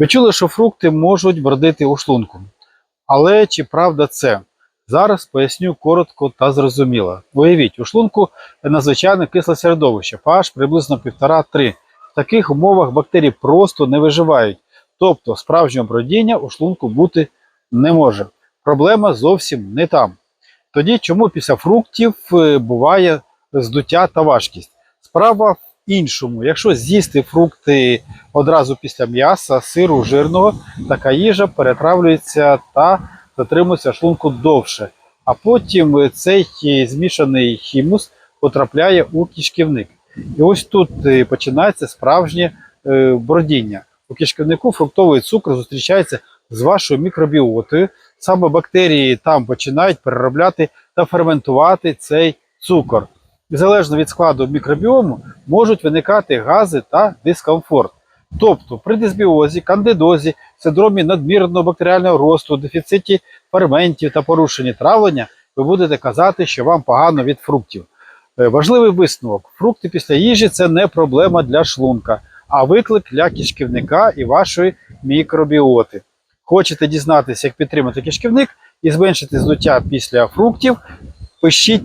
Ви чули, що фрукти можуть бродити у шлунку. Але чи правда це? Зараз поясню коротко та зрозуміло. Уявіть, у шлунку надзвичайно кисле середовище, pH приблизно 1,5-3. В таких умовах бактерії просто не виживають. Тобто справжнього бродіння у шлунку бути не може. Проблема зовсім не там. Тоді чому після фруктів е, буває здуття та важкість? Справа іншому. Якщо з'їсти фрукти одразу після м'яса, сиру, жирного, така їжа перетравлюється та затримується шлунку довше. А потім цей змішаний хімус потрапляє у кишківник. І ось тут е, починається справжнє е, бродіння. У кишківнику фруктовий цукор зустрічається з вашою мікробіотою. Саме бактерії там починають переробляти та ферментувати цей цукор. І залежно від складу мікробіому можуть виникати гази та дискомфорт. Тобто при дисбіозі, кандидозі, синдромі надмірного бактеріального росту, дефіциті ферментів та порушенні травлення, ви будете казати, що вам погано від фруктів. Е, Важливий висновок: фрукти після їжі це не проблема для шлунка, а виклик для кишківника і вашої мікробіоти. Хочете дізнатися, як підтримати кишківник і зменшити здуття після фруктів? Пишіть